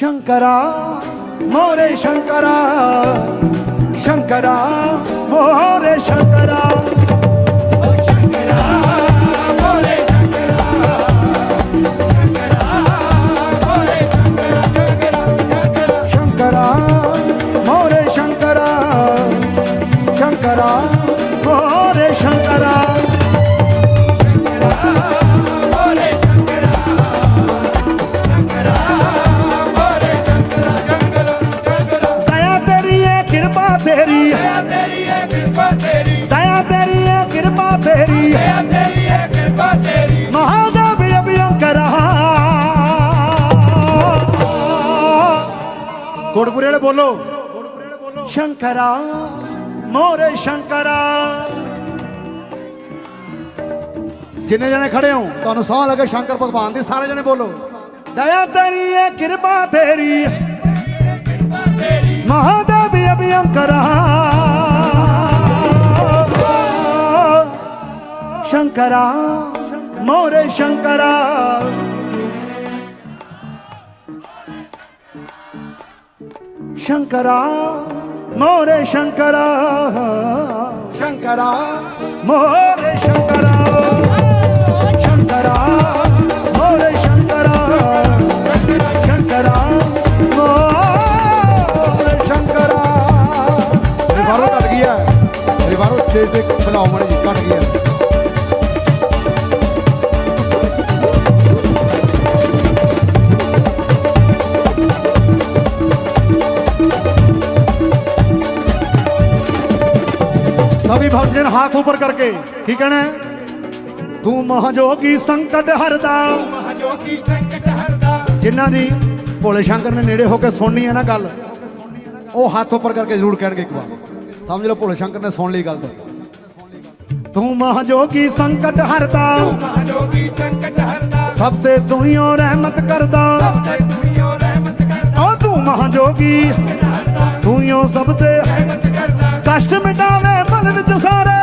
ಶಂಕರ ಮೋರೆ ಶಂಕರ ಶಂಕರ ಮೋರೆ ಶಂಕರ ਕੋਟਪੁਰੇ ਵਾਲੇ ਬੋਲੋ। ਸ਼ੰਕਰਾ ਮੋਰੇ ਸ਼ੰਕਰਾ। ਜਿੰਨੇ ਜਣੇ ਖੜੇ ਹੋ ਤੁਹਾਨੂੰ ਸਾਹ ਲੱਗੇ ਸ਼ੰਕਰ ਭਗਵਾਨ ਦੀ ਸਾਰੇ ਜਣੇ ਬੋਲੋ। ਦਇਆ ਤੇਰੀ ਹੈ ਕਿਰਪਾ ਤੇਰੀ ਮਹਾਦੇਵ ਅਭਿਅੰਕਰਾ। ਸ਼ੰਕਰਾ ਮੋਰੇ ਸ਼ੰਕਰਾ। ਸ਼ੰਕਰਾ ਮੋਰੇ ਸ਼ੰਕਰਾ ਸ਼ੰਕਰਾ ਮੋਰੇ ਸ਼ੰਕਰਾ ਸ਼ੰਕਰਾ ਮੋਰੇ ਸ਼ੰਕਰਾ ਸ਼ੰਕਰਾ ਮੋਰੇ ਸ਼ੰਕਰਾ ਰਿਵਾਰੋ ਟੱਟ ਤੇ ਖਲਾਉਣ ਜੀ ਘਟ ਵੀ ਫੌਜਨ ਹੱਥ ਉੱਪਰ ਕਰਕੇ ਕੀ ਕਹਿਣਾ ਤੂੰ ਮਹਾਜੋਗੀ ਸੰਕਟ ਹਰਦਾ। ਜਿਨ੍ਹਾਂ ਦੀ ਭੋਲੇ ਸ਼ੰਕਰ ਨੇ ਨੇੜੇ ਹੋ ਕੇ ਸੁਣਨੀ ਹੈ ਨਾ ਗੱਲ ਉਹ ਹੱਥ ਉੱਪਰ ਕਰਕੇ ਜ਼ਰੂਰ ਕਹਿਣਗੇ ਇੱਕ ਵਾਰ। ਸਮਝ ਲਓ ਭੋਲੇ ਸ਼ੰਕਰ ਨੇ ਸੁਣ ਲਈ ਗੱਲ ਤਾਂ। ਤੂੰ ਮਹਾਜੋਗੀ ਸੰਕਟ ਹਰਦਾ। ਸਭ ਤੇ ਤੂੰ ਰਹਿਮਤ ਕਰਦਾ। ਸਭ ਤੇ ਤੂੰ ਰਹਿਮਤ ਕਰਦਾ। ਤੂੰ ਮਹਾਜੋਗੀ। ਤੂੰ ਸਭ ਤੇ ਵਿੱਚ ਸਾਰੇ।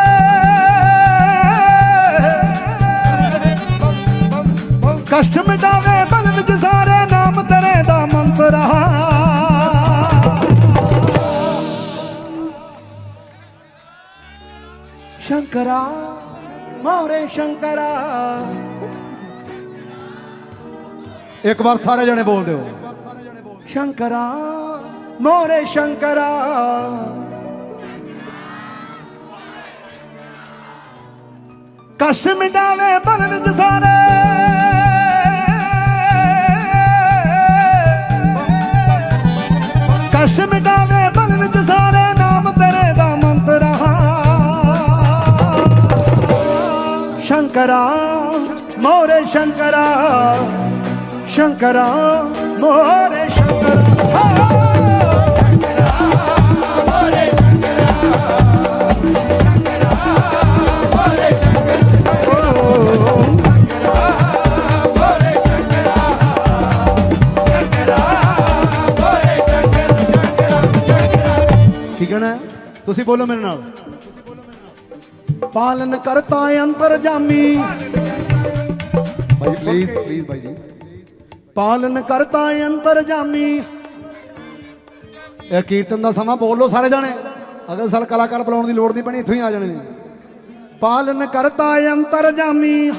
ਕਸ਼ਟ ਮਿਟਾਵੇ ਮਨ ਵਿੱਚ ਸਾਰੇ, ਨਾਮ ਤੇਰੇ ਦਾ ਮੰਤਰ ਸ਼ੰਕਰਾ, ਮੋਰੇ ਸ਼ੰਕਰਾ। ਇੱਕ ਵਾਰ ਸਾਰੇ ਜਣੇ ਬੋਲ ਦਿਓ। ਸ਼ੰਕਰਾ, ਮੋਰੇ ਸ਼ੰਕਰਾ। ਕਸ਼ਟ ਮਿਟਾਵੇ ਬਲ ਵਿੱਚ ਸਾਰੇ। ਕਸ਼ਟ ਮਿਟਾਵੇ ਬਲ ਵਿੱਚ ਸਾਰੇ, ਨਾਮ ਤੇਰੇ ਦਾ ਮੰਤਰ ਸ਼ੰਕਰਾ, ਮੋਰੇ ਬੋਲੋ ਮੇਰੇ ਨਾਲ। ਪਾਲਨ ਕਰਤਾ ਅੰਤਰ ਜਾਮੀ। ਭਾਈ ਪਲੀਜ਼ ਪਲੀਜ਼ ਭਾਈ ਜੀ। ਪਾਲਨ ਕਰਤਾ ਅੰਤਰ ਜਾਮੀ। ਇਹ ਕੀਰਤਨ ਦਾ ਸਮਾਂ ਬੋਲ ਲਓ ਸਾਰੇ ਜਣੇ। ਅਗਲੇ ਸਾਲ ਕਲਾਕਾਰ ਬੁਲਾਉਣ ਦੀ ਲੋੜ ਨਹੀਂ ਪੈਣੀ ਇੱਥੋਂ ਹੀ ਆ ਜਾਣੇ ਨੇ। ਪਾਲਨ ਕਰਤਾ ਅੰਤਰ ਜਾਮੀ।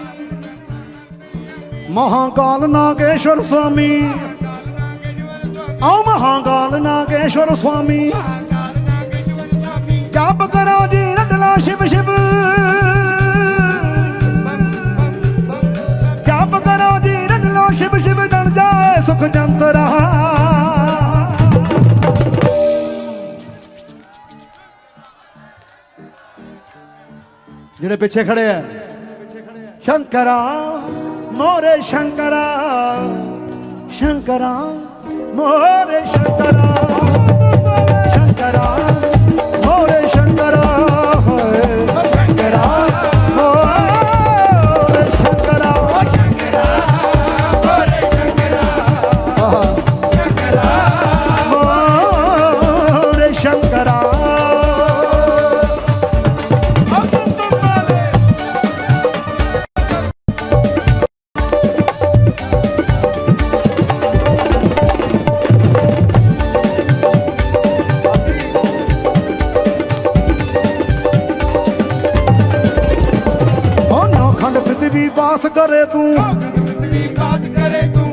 ਮਹਾਕਾਲ ਨਾਗੇਸ਼ਵਰ ਸੁਆਮੀ ਆਓ ਮਹਾਕਾਲ ਨਾਗੇਸ਼ਵਰ ਸੁਆਮੀ ਜਪ ਕਰੋ ਜੀ ਰੰਡਲਾ ਸ਼ਿਵ ਸ਼ਿਵ। ਜਪ ਕਰੋ ਜੀ ਰੰਡਲਾ ਸ਼ਿਵ ਸ਼ਿਵ ਦਣ ਜਾਏ ਸੁਖ ਜੰਤ ਰਹਾ। ਜਿਹੜੇ ਪਿੱਛੇ ਖੜੇ ਆ, ਸ਼ੰਕਰਾ, ਮੋਰੇ ਸ਼ੰਕਰਾ ਸ਼ੰਕਰਾ, ਮੋਰੇ ਸ਼ੰਕਰਾ। ਪ੍ਰਿਥਵੀ ਵਾਸ ਕਰੇ ਤੂੰ ਪ੍ਰਿਥਵੀ ਵਾਸ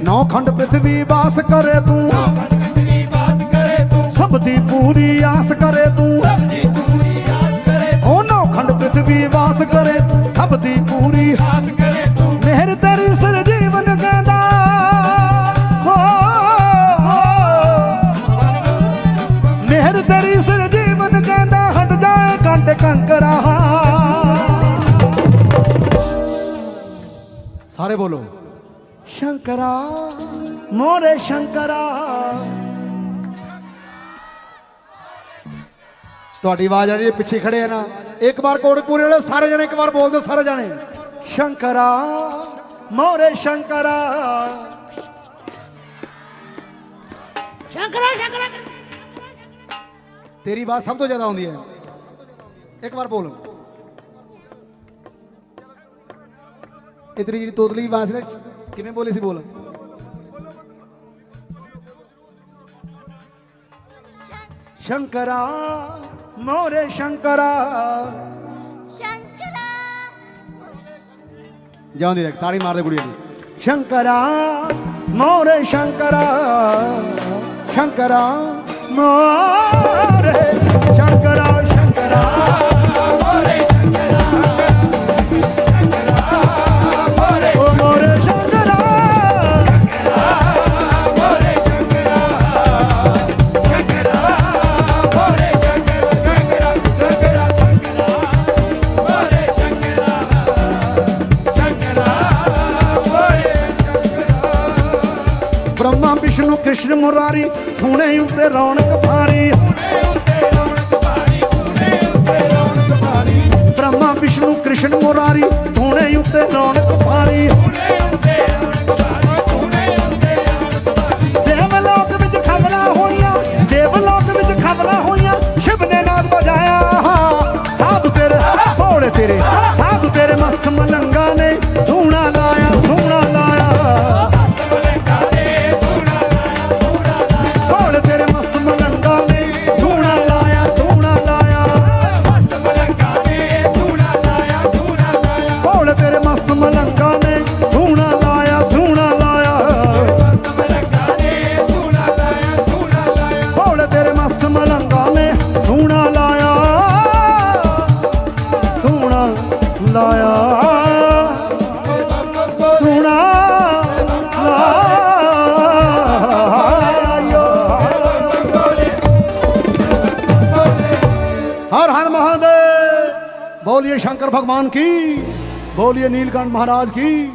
ਨੌ ਖੰਡ ਪ੍ਰਿਥਵੀ ਵਾਸ ਕਰੇ ਤੂੰ ਸਭ ਦੀ ਪੂਰੀ ਆਸ ਕਰੇ ਤੂੰ ਸਭ ਦੀ ਵਾਸ ਕਰੇ ਤੂੰ ਸਭ ਦੀ ਪੂਰੀ ਆਸ ਕਰੇ ਤੂੰ ਜੀਵਨ ਕਹਿੰਦਾ ਮਿਹਰ ਤੇਰੀ ਜੀਵਨ ਕਹਿੰਦਾ ਹਟ ਜਾਏ ਕੰਕਰਾ ਸਾਰੇ ਬੋਲੋ। ਸ਼ੰਕਰਾ ਮੋਰੇ ਸ਼ੰਕਰਾ। ਤੁਹਾਡੀ ਆਵਾਜ਼ ਆ ਰਹੀ ਹੈ ਪਿੱਛੇ ਖੜੇ ਆ ਨਾ ਇੱਕ ਵਾਰ ਕੋਟਕਪੂਰੇ ਵਾਲੇ ਸਾਰੇ ਜਣੇ ਇੱਕ ਵਾਰ ਬੋਲ ਦਿਓ ਸਾਰੇ ਜਣੇ। ਸ਼ੰਕਰਾ ਮੋਰੇ ਸ਼ੰਕਰਾ। ਸ਼ੰਕਰਾ ਸ਼ੰਕਰਾ। ਤੇਰੀ ਆਵਾਜ਼ ਸਭ ਤੋਂ ਜ਼ਿਆਦਾ ਆਉਂਦੀ ਹੈ। ਇੱਕ ਵਾਰ ਬੋਲ। ਇਤਨੀ ਜਿਹੜੀ ਤੋਤਲੀ ਆਵਾਜ਼ ਨੇ ਕਿਵੇਂ ਬੋਲੀ ਸੀ ਬੋਲ? ਸ਼ੰਕਰਾ ਮੋਰੇ ਸ਼ੰਕਰਾ। ਸ਼ੰਕਰਾ। ਜਾਂਦੀ ਰਹਿ ਤਾੜੀ ਮਾਰਦੇ ਕੁੜੀ ਦੀ। ਸ਼ੰਕਰਾ ਮੋਰੇ ਸ਼ੰਕਰਾ। ਸ਼ੰਕਰਾ ਮੋਰੇ ਸ਼ੰਕਰਾ ਸ਼ੰਕਰਾ। ਬ੍ਰਹਮਾ ਵਿਸ਼ਨੂੰ ਕ੍ਰਿਸ਼ਨ ਮੁਰਾਰੀ, ਹੁਣੇ ਉੱਤੇ ਰੌਣਕ ਭਾਰੀ। ਬ੍ਰਹਮਾ ਵਿਸ਼ਨੂੰ ਕ੍ਰਿਸ਼ਨ ਮੁਰਾਰੀ, ਹੁਣੇ ਉੱਤੇ ਰੌਣਕ ਭਾਰੀ। बोलिए शंकर भगवान की बोलिए नीलकंठ महाराज की